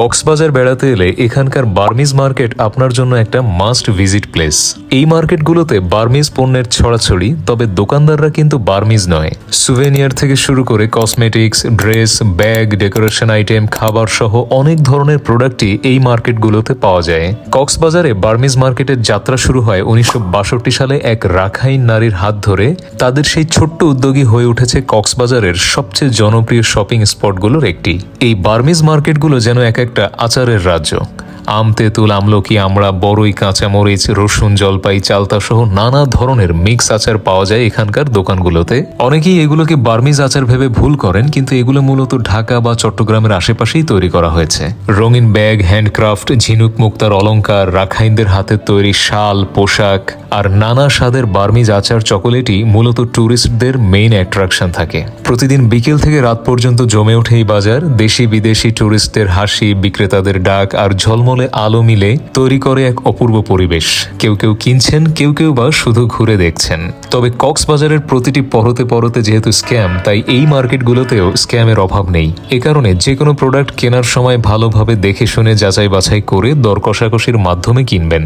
কক্সবাজার বেড়াতে এলে এখানকার বার্মিজ মার্কেট আপনার জন্য একটা মাস্ট ভিজিট প্লেস এই মার্কেটগুলোতে বার্মিজ পণ্যের ছড়াছড়ি, তবে দোকানদাররা কিন্তু বার্মিজ নয়। সুভেনিয়ার থেকে শুরু করে cosmetics dress bag decoration item খাবার সহ অনেক ধরনের প্রোডাক্টই এই মার্কেটগুলোতে পাওয়া যায়। কক্সবাজারে বার্মিজ মার্কেটের যাত্রা শুরু হয় উনিশশো বাষট্টি সালে এক রাখাইন নারীর হাত ধরে। তাদের সেই ছোট্ট উদ্যোগী হয়ে উঠেছে কক্সবাজারের সবচেয়ে জনপ্রিয় শপিং স্পটগুলোর একটি। এই বার্মিজ মার্কেটগুলো যেন এক একটা আচারের রাজ্য। আম, তেঁতুল, আমলকি আমরা বড়ই কাঁচামরিচ রসুন, জলপাই, চালতা সহ নানা ধরনের মিক্স আচার পাওয়া যায় এখানকার দোকানগুলোতে। অনেকেই এগুলোকে বার্মিজ আচার ভেবে ভুল করেন, কিন্তু এগুলো মূলত ঢাকা বা চট্টগ্রামের আশেপাশেই তৈরি করা হয়েছে। রঙিন ব্যাগ, হ্যান্ডক্রাফট ঝিনুক মুক্তার অলংকার, রাখাইনদের হাতের তৈরি শাল, পোশাক আর নানা স্বাদের বার্মিজ আচার চকোলেটই মূলত ট্যুরিস্টদের মেইন অ্যাট্রাকশন থাকে। প্রতিদিন বিকেল থেকে রাত পর্যন্ত জমে ওঠে এই বাজার। দেশি বিদেশি ট্যুরিস্টদের হাসি, বিক্রেতাদের ডাক আর ঝলমলে আলো মিলে তৈরি করে এক অপূর্ব পরিবেশ। কেউ কেউ কিনছেন, কেউ কেউ বা শুধু ঘুরে দেখছেন। তবে কক্সবাজারের প্রতিটি পরতে পরতে যেহেতু স্ক্যাম, তাই এই মার্কেটগুলোতেও স্ক্যামের অভাব নেই। এ কারণে যে কোনো প্রোডাক্ট কেনার সময় ভালোভাবে দেখে শুনে যাচাই বাছাই করে দর কষাকষির মাধ্যমে কিনবেন।